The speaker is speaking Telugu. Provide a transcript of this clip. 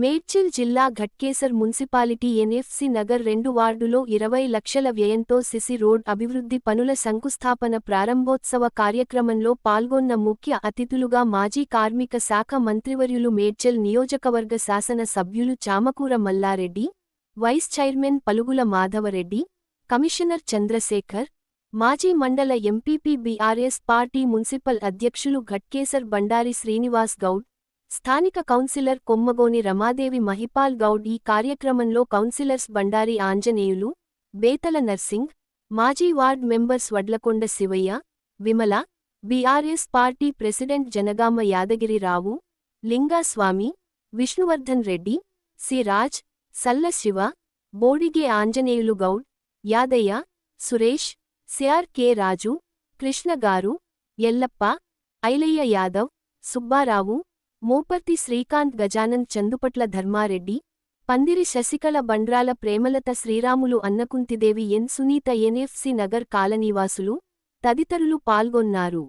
మేడ్చిల్ జిల్లా ఘట్కేసర్ మున్సిపాలిటీ ఎన్ఎఫ్సి నగర్ రెండు వార్డులో ఇరవై లక్షల వ్యయంతో సిసి రోడ్ అభివృద్ధి పనుల శంకుస్థాపన ప్రారంభోత్సవ కార్యక్రమంలో పాల్గొన్న ముఖ్య అతిథులుగా మాజీ కార్మిక శాఖ మంత్రివర్యులు మేడ్చల్ నియోజకవర్గ శాసన సభ్యులు Chamakura Mallareddy vice chairman Palugula Madhavareddy commissioner Chandrasekhar మాజీ మండల ఎంపీపీ బీఆర్ఎస్ పార్టీ మున్సిపల్ అధ్యక్షులు ఘట్కేసర్ బండారి శ్రీనివాస్ గౌడ్ స్థానిక కౌన్సిలర్ కొమ్మగోని రమాదేవి మహిపాల్ గౌడ్ ఈ కార్యక్రమంలో కౌన్సిలర్స్ బండారి ఆంజనేయులు బేతల నర్సింగ్ మాజీ ward members Vadlakonda Shivaiah Vimala BRS party president Janagama Yadagirirao Lingaswamy Vishnuvardhan Reddy Siraj Salla Shiva Bodige Anjaneyulu Goud Yadaiah Suresh CR K Raju కృష్ణగారు Yellappa Ailayya Yadav Subbarao మూపర్తి Srikanth Gajanand Chandupatla Dharmareddy Pandiri Sasikala Bandrala Premalatha Sriramulu అన్నకుంతిదేవి N Sunitha NFC Nagar కాలనీవాసులు తదితరులు పాల్గొన్నారు.